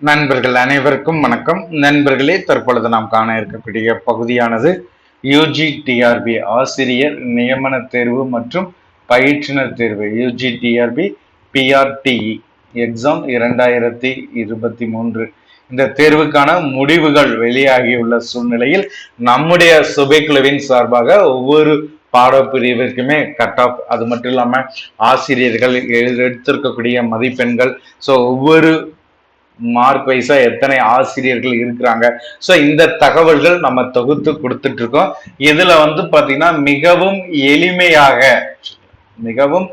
நண்பர்கள் அனைவருக்கும் வணக்கம். நண்பர்களே தற்பொழுது நாம் காண இருக்கக்கூடிய பகுதியானது யூஜி டிஆர்பி ஆசிரியர் நியமன தேர்வு மற்றும் பயிற்றுனர் தேர்வு. யூஜி டிஆர்பி பிஆர்டிஇ எக்ஸாம் இரண்டாயிரத்தி இருபத்தி மூன்று. இந்த தேர்வுக்கான முடிவுகள் வெளியாகியுள்ள சூழ்நிலையில் நம்முடைய சுபைக்குழுவின் சார்பாக ஒவ்வொரு பாடப்பிரிவிற்குமே கட் ஆஃப் அது மட்டும் இல்லாமல் ஆசிரியர்கள் எடுத்திருக்கக்கூடிய மதிப்பெண்கள். ஸோ ஒவ்வொரு மார்க் வைஸா எத்தனை ஆசிரியர்கள் இருக்கிறாங்க? ஸோ இந்த தகவல்கள் நம்ம தொகுத்து கொடுத்துட்டு இருக்கோம் இதுல வந்து பாத்தீங்கன்னா மிகவும் எளிமையாக மிகவும்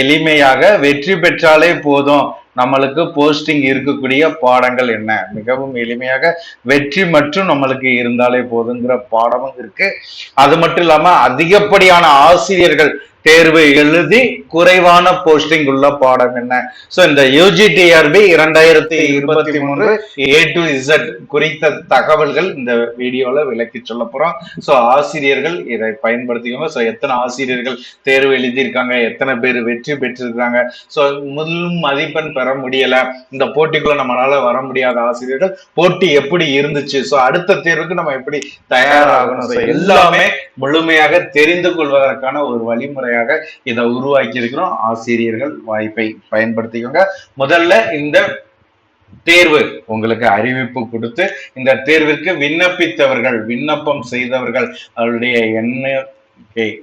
எளிமையாக வெற்றி பெற்றாலே போதும். நம்மளுக்கு போஸ்டிங் இருக்கக்கூடிய பாடங்கள் என்ன? மிகவும் எளிமையாக வெற்றி மற்றும் நம்மளுக்கு இருந்தாலே போதுங்கிற பாடமும் இருக்கு. அது மட்டும் இல்லாம அதிகப்படியான ஆசிரியர்கள் தேர்வு எழுதி குறைவான போஸ்டிங் உள்ள பாடம் என்ன? சோ இந்த யூஜிடிஆர்பி இரண்டாயிரத்தி இருபத்தி மூன்று ஏ டு இசட் குறித்த தகவல்கள் இந்த வீடியோல விளக்கி சொல்ல போறோம். சோ ஆசிரியர்கள் இதை பயன்படுத்திக்கோங்க. சோ எத்தனை ஆசிரியர்கள் தேர்வு எழுதியிருக்காங்க? எத்தனை பேர் வெற்றி பெற்றிருக்காங்க? சோ முதல் மதிப்பெண் பெற முடியல. இந்த போட்டிக்குள்ள நம்மளால வர முடியாத ஆசிரியர்கள் போட்டி எப்படி இருந்துச்சு? சோ அடுத்த தேர்வுக்கு நம்ம எப்படி தயாராகணும்? எல்லாமே முழுமையாக தெரிந்து கொள்வதற்கான ஒரு வழிமுறை முறையாக இதை உருவாக்கி இருக்கிறோம் ஆசிரியர்கள் வாய்ப்பை பயன்படுத்திக்கோங்க. முதல்ல இந்த தேர்வு உங்களுக்கு அறிவிப்பு கொடுத்து இந்த தேர்விற்கு விண்ணப்பித்தவர்கள் விண்ணப்பம் செய்தவர்கள் அவருடைய எண்ண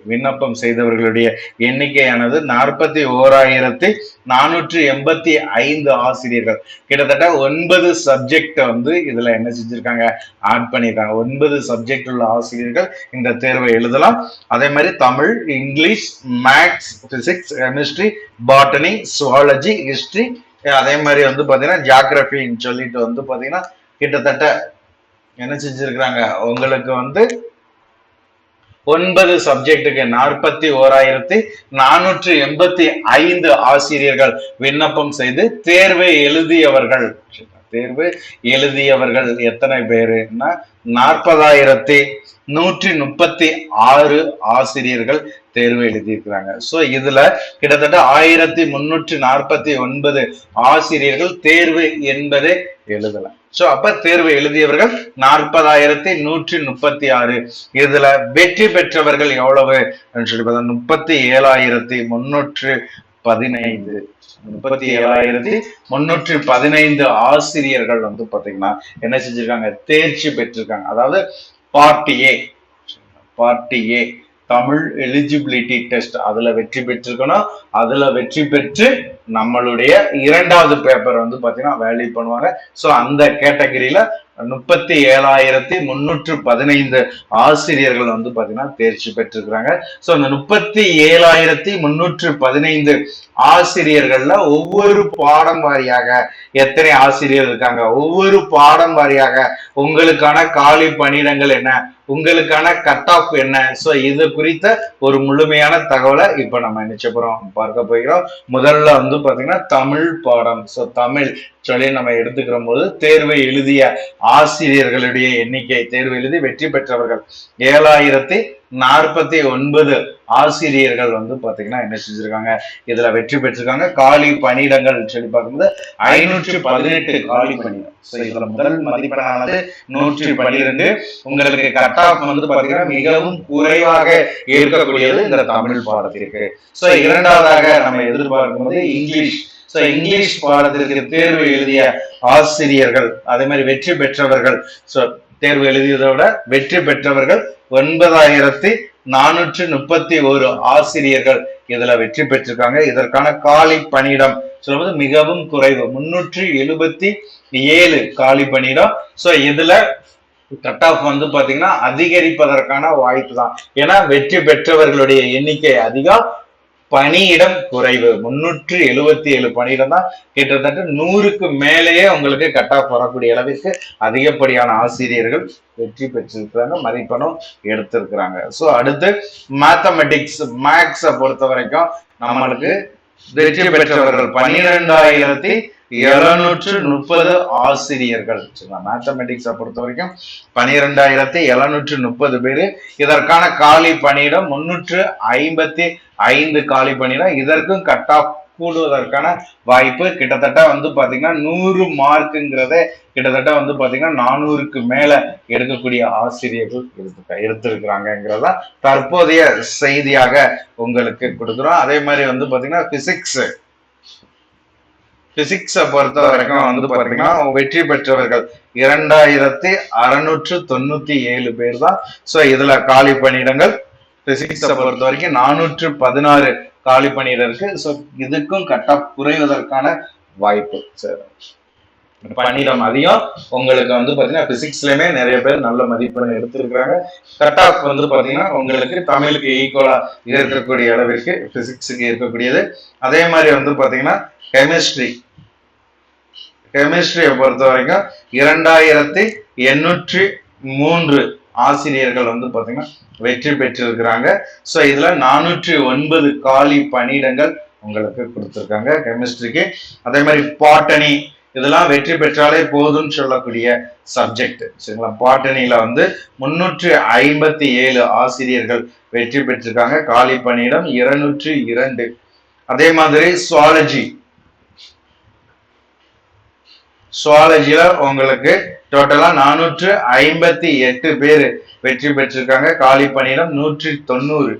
விண்ணப்பம் செய்தவர்களுடைய எண்ணிக்கையானது நாற்பத்தி ஓராயிரத்தி நானூற்றி எண்பத்தி ஐந்து ஆசிரியர்கள். கிட்டத்தட்ட ஒன்பது சப்ஜெக்ட் வந்து இதுல என்ன செஞ்சிருக்காங்க? ஆட் பண்ணியிருக்காங்க ஒன்பது சப்ஜெக்ட் உள்ள ஆசிரியர்கள் இந்த தேர்வை எழுதலாம். அதே மாதிரி Tamil English maths physics chemistry botany zoology history அதே மாதிரி வந்து பாத்தீங்கன்னா ஜியாகிரபின்னு சொல்லிட்டு வந்து பாத்தீங்கன்னா கிட்டத்தட்ட என்ன செஞ்சிருக்கிறாங்க? உங்களுக்கு வந்து ஒன்பது சப்ஜெக்டுக்கு நாற்பத்தி ஓராயிரத்தி நானூற்றி எண்பத்தி ஐந்து ஆசிரியர்கள் விண்ணப்பம் செய்து தேர்வை எழுதியவர்கள். தேர்வு எழுதியவர்கள் எத்தனை பேருன்னா நாற்பதாயிரத்தி நூற்றி முப்பத்தி ஆறு ஆசிரியர்கள் தேர்வு எழுதியிருக்கிறாங்க. சோ இதுல கிட்டத்தட்ட ஆயிரத்தி முன்னூற்றி நாற்பத்தி ஒன்பது ஆசிரியர்கள் தேர்வு என்பதை எழுதலாம். சோ அப்ப தேர்வு எழுதியவர்கள் நாற்பதாயிரத்தி நூற்றி முப்பத்தி ஆறு. இதுல வெற்றி பெற்றவர்கள் எவ்வளவு? சொல்லி பார்த்தா முப்பத்தி ஏழாயிரத்தி முன்னூற்று பதினைந்து. முப்பத்தி ஏழாயிரத்தி முன்னூற்றி பதினைந்து ஆசிரியர்கள் வந்து பாத்தீங்கன்னா என்ன செஞ்சிருக்காங்க? தேர்ச்சி பெற்றிருக்காங்க. அதாவது part A part A Tamil eligibility test அதுல வெற்றி பெற்றிருக்கணும். அதுல வெற்றி பெற்று நம்மளுடைய இரண்டாவது பேப்பர் வந்து பாத்தீங்கன்னா வேல்யூ பண்ணுவாங்க. சோ அந்த கேட்டகரியில முப்பத்தி ஏழாயிரத்தி முன்னூற்று பதினைந்து ஆசிரியர்கள் வந்து பாத்தீங்கன்னா தேர்ச்சி பெற்றிருக்கிறாங்க. ஸோ அந்த முப்பத்தி ஏழாயிரத்தி முன்னூற்று பதினைந்து ஆசிரியர்கள்ல ஒவ்வொரு பாடம் வாரியாக எத்தனை ஆசிரியர் இருக்காங்க? ஒவ்வொரு பாடம் வாரியாக உங்களுக்கான காலி பணியிடங்கள் என்ன? உங்களுக்கான கட் ஆஃப் என்ன? சோ இது குறித்த ஒரு முழுமையான தகவலை இப்ப நம்ம நினைச்ச போகிறோம் பார்க்க போகிறோம். முதல்ல வந்து பாத்தீங்கன்னா தமிழ் பாடம். சோ தமிழ் சொல்லி நம்ம எடுத்துக்கிற போது தேர்வை எழுதிய ஆசிரியர்களுடைய எண்ணிக்கை தேர்வு எழுதி வெற்றி பெற்றவர்கள். ஏழாயிரத்தி நாற்பத்தி ஒன்பது ஆசிரியர்கள் வந்து பாத்தீங்கன்னா என்ன செஞ்சிருக்காங்க? இதுல வெற்றி பெற்றிருக்காங்க. காலி பணியிடங்கள் சொல்லி பார்க்கும்போது ஐநூற்றி பதினெட்டு காலி பணியிடம். இதுல முதல் மதிப்பெண்ணானது நூற்றி பனிரெண்டு உங்களுக்கு கட் ஆஃப் வந்து பாத்தீங்கன்னா மிகவும் குறைவாக இருக்கக்கூடியது இந்த தமிழ் பாடத்திற்கு. சோ இரண்டாவதாக நம்ம எதிர்பார்க்கும்போது இங்கிலீஷ். ஸோ இங்கிலீஷ் பாடத்திற்கு தேர்வு எழுதிய ஆசிரியர்கள் அதே மாதிரி வெற்றி பெற்றவர்கள். ஸோ தேர்வு எழுதியதை விட வெற்றி பெற்றவர்கள் ஒன்பதாயிரத்தி நானூற்றி முப்பத்தி ஒரு ஆசிரியர்கள் இதுல வெற்றி பெற்றிருக்காங்க. இதற்கான காலி பணியிடம் சொல்லும்போது மிகவும் குறைவு முன்னூற்றி எழுபத்தி ஏழு காலி பணியிடம். சோ இதுல கட் ஆஃப் வந்து பாத்தீங்கன்னா அதிகரிப்பதற்கான வாய்ப்பு தான். ஏன்னா வெற்றி பெற்றவர்களுடைய எண்ணிக்கை அதிகம் பணியிடம் குறைவு. முன்னூற்றி எழுபத்தி ஏழு பணியிடம் தான் கிட்டத்தட்ட நூறுக்கு மேலேயே உங்களுக்கு கட் ஆஃப் வரக்கூடிய அளவிற்கு அதிகப்படியான ஆசிரியர்கள் வெற்றி பெற்றிருக்கிறாங்க மதிப்பெண்ணும் எடுத்திருக்கிறாங்க. ஸோ அடுத்து மேத்தமெட்டிக்ஸ் மேக்ஸை பொறுத்த வரைக்கும் நம்மளுக்கு வெற்றி பெற்றவர்கள் பன்னிரெண்டாயிரத்தி எழுநூற்று முப்பது ஆசிரியர்கள். மேத்தமெட்டிக்ஸை பொறுத்த வரைக்கும் பனிரெண்டாயிரத்தி எழுநூற்று முப்பது பேரு. இதற்கான காலி பணியிடம் முன்னூற்று ஐம்பத்தி ஐந்து காலி பணியிடம் இதற்கும் கட் ஆஃப் கூடுவதற்கான வாய்ப்பு கிட்டத்தட்ட வந்து பாத்தீங்கன்னா நூறு மார்க்குங்கிறத கிட்டத்தட்ட வந்து பாத்தீங்கன்னா நானூறுக்கு மேல எடுக்கக்கூடிய ஆசிரியர்கள் எடுத்து எடுத்திருக்கிறாங்கிறதா தற்போதைய செய்தியாக உங்களுக்கு கொடுக்குறோம். அதே மாதிரி வந்து பாத்தீங்கன்னா பிசிக்ஸ் பிசிக்ஸை பொறுத்த வரைக்கும் வந்து பாத்தீங்கன்னா வெற்றி பெற்றவர்கள் இரண்டாயிரத்தி அறுநூற்று தொண்ணூத்தி ஏழு பேர் தான். ஸோ இதுல காலி பணியிடங்கள் பிசிக்ஸை பொறுத்த வரைக்கும் நானூற்று பதினாறு காலி பணியிடம் இருக்கு ஸோ இதுக்கும் கட் ஆஃப் குறைவதற்கான வாய்ப்பு சரி பணியிடம் அதிகம் உங்களுக்கு வந்து பாத்தீங்கன்னா பிசிக்ஸ்லயுமே நிறைய பேர் நல்ல மதிப்பெண் எடுத்திருக்கிறாங்க. கட் ஆஃப் வந்து பாத்தீங்கன்னா உங்களுக்கு தமிழுக்கு ஈக்குவலா இருக்கக்கூடிய அளவிற்கு பிசிக்ஸுக்கு இருக்கக்கூடியது அதே மாதிரி வந்து பாத்தீங்கன்னா கெமிஸ்ட்ரி கெமிஸ்ட்ரியை பொறுத்த வரைக்கும் இரண்டாயிரத்தி எண்ணூற்றி மூன்று ஆசிரியர்கள் வந்து பாத்தீங்கன்னா வெற்றி பெற்றிருக்கிறாங்க. ஸோ இதுல நானூற்றி ஒன்பது காலி பணியிடங்கள் உங்களுக்கு கொடுத்துருக்காங்க கெமிஸ்ட்ரிக்கு அதே மாதிரி பாட்டனி இதெல்லாம் வெற்றி பெற்றாலே போதும்னு சொல்லக்கூடிய சப்ஜெக்ட் சரிங்களா? பாட்டனில வந்து முன்னூற்றி ஐம்பத்தி ஏழு ஆசிரியர்கள் வெற்றி பெற்றிருக்காங்க. காலி பணியிடம் இருநூற்றி இரண்டு. அதே மாதிரி சுவாலஜி சுவாலஜியில உங்களுக்கு டோட்டலா நானூற்று ஐம்பத்தி எட்டு பேர் வெற்றி பெற்றிருக்காங்க. காலி பணியிடம் நூற்றி தொண்ணூறு.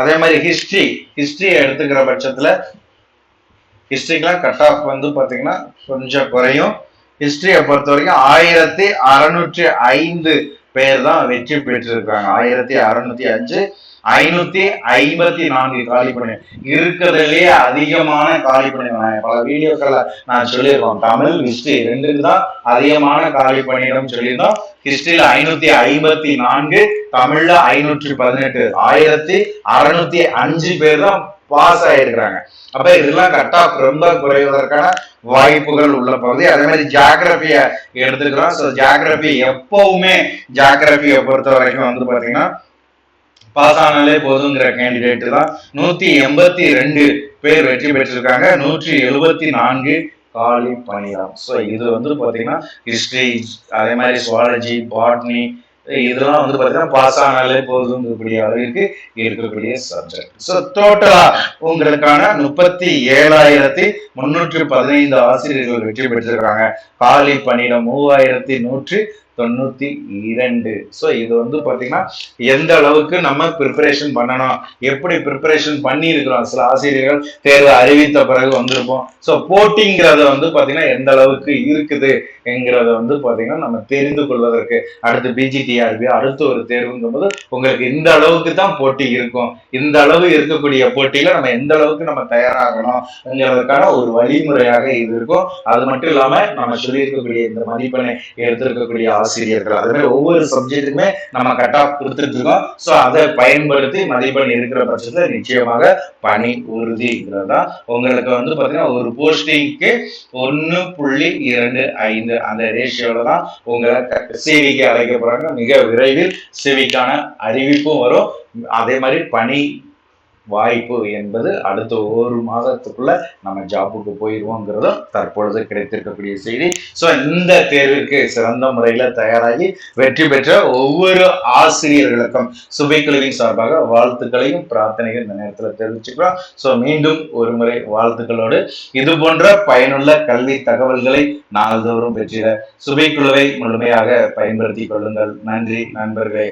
அதே மாதிரி ஹிஸ்டரி ஹிஸ்டரி எடுத்துக்கிற பட்சத்துல ஹிஸ்டரிக்கெல்லாம் கட் ஆஃப் வந்து பாத்தீங்கன்னா கொஞ்சம் குறையும். ஹிஸ்டரியை பொறுத்த வரைக்கும் ஆயிரத்தி அறுநூற்றி ஐந்து பேர் தான் வெற்றி பெற்றிருக்காங்க ஆயிரத்தி அறுநூத்தி அஞ்சு ஐநூத்தி ஐம்பத்தி நான்கு காலி பணி இருக்கிறதுலயே அதிகமான காலி பணி பல வீடியோக்களை நான் சொல்லியிருக்கோம். தமிழ் ஹிஸ்டரி ரெண்டுக்கு தான் அதிகமான காலி பணியிடம் சொல்லியிருந்தோம். ஹிஸ்டரியில ஐநூத்தி ஐம்பத்தி நான்கு தமிழ்ல ஐநூற்றி பதினெட்டு. ஆயிரத்தி அறுநூத்தி அஞ்சு பேர் தான் பாஸ் ஆயிருக்கிறாங்க. அப்ப இதெல்லாம் கட் ஆஃப் ரொம்ப குறைவதற்கான வாய்ப்புகள் உள்ள பகுதி. அதே மாதிரி ஜாகிரபிய எடுத்துக்கிறோம் ஸோ ஜாகிரபி எப்பவுமே ஜாகிரபியை பொறுத்த வரைக்கும் வந்து பாத்தீங்கன்னா பாஸ் ஆனாலே போதுங்கிற கேண்டிடேட் தான். நூத்தி எண்பத்தி ரெண்டு பேர் வெற்றி பெற்றிருக்காங்க. நூற்றி எழுபத்தி நான்கு காலி பணியாம் ஸோ இது வந்து பார்த்தீங்கன்னா ஹிஸ்டரி அதே மாதிரி சுவாலஜி பாட்னி இதெல்லாம் வந்து பாத்தீங்கன்னா பாஸ் ஆனாலே போதுங்கக்கூடிய அளவிற்கு இருக்கக்கூடிய சப்ஜெக்ட் ஸோ டோட்டலா உங்களுக்கான முப்பத்தி ஏழாயிரத்தி முன்னூற்றி பதினைந்து ஆசிரியர்கள் வெற்றி பெற்றிருக்காங்க. காலி பணியிடம் மூவாயிரத்தி நூற்றி தொண்ணூத்தி இரண்டு. ஸோ இது வந்து பாத்தீங்கன்னா எந்த அளவுக்கு நம்ம ப்ரிப்பரேஷன் பண்ணணும் எப்படி ப்ரிப்பரேஷன் பண்ணி இருக்கிறோம் சில ஆசிரியர்கள் தேர்வு அறிவித்த பிறகு வந்திருப்போம். ஸோ போட்டிங்கிறத வந்து பாத்தீங்கன்னா எந்த அளவுக்கு இருக்குது என்கிறத வந்து பாத்தீங்கன்னா நம்ம தெரிந்து கொள்வதற்கு அடுத்து பிஜிடிஆர்பி அடுத்து ஒரு தேர்வுங்கும் போது உங்களுக்கு இந்த அளவுக்கு தான் போட்டி இருக்கும். இந்த அளவு இருக்கக்கூடிய போட்டியில நம்ம எந்த அளவுக்கு நம்ம தயாராகணும்ங்கிறதுக்கான ஒரு வழிமுறையாக இது இருக்கும். அது மட்டும் இல்லாம நம்ம சொல்லியிருக்கக்கூடிய இந்த மதிப்பெண்ணை எடுத்திருக்கக்கூடிய ஆசிரியர்கள். அது மாதிரி ஒவ்வொரு சப்ஜெக்ட்டுமே நம்ம கட் ஆஃப் கொடுத்துட்டு இருக்கோம் ஸோ அதை பயன்படுத்தி மதிப்பெண் இருக்கிற பட்சத்தில் நிச்சயமாக பணி உறுதிங்கிறது தான் உங்களுக்கு வந்து பார்த்தீங்கன்னா ஒரு போஸ்டிங்க்கு ஒன்று புள்ளி இரண்டு ஐந்து அந்த ரேஷியோவில் தான் உங்களை சிவிக்கு அழைக்க போகிறாங்க மிக விரைவில் சிவிக்கான அறிவிப்பும் வரும். அதே மாதிரி பணி வாய்ப்பு என்பது அடுத்த ஒரு மாதத்துக்குள்ள நம்ம ஜாப்புக்கு போயிடுவோங்கிறதும் தற்பொழுது கிடைத்திருக்கக்கூடிய செய்தி. ஸோ இந்த தேர்விற்கு சிறந்த முறையில தயாராகி வெற்றி பெற்ற ஒவ்வொரு ஆசிரியர்களுக்கும் சுபைக்குழுவின் சார்பாக வாழ்த்துக்களையும் பிரார்த்தனைகள் இந்த நேரத்தில் தெரிவிச்சுக்கிறோம் ஸோ மீண்டும் ஒரு முறை வாழ்த்துக்களோடு. இது போன்ற பயனுள்ள கல்வி தகவல்களை நாள்தோறும் பெற்றிட சுபைக்குழுவை முழுமையாக பயன்படுத்திக் கொள்ளுங்கள். நன்றி நண்பர்களே.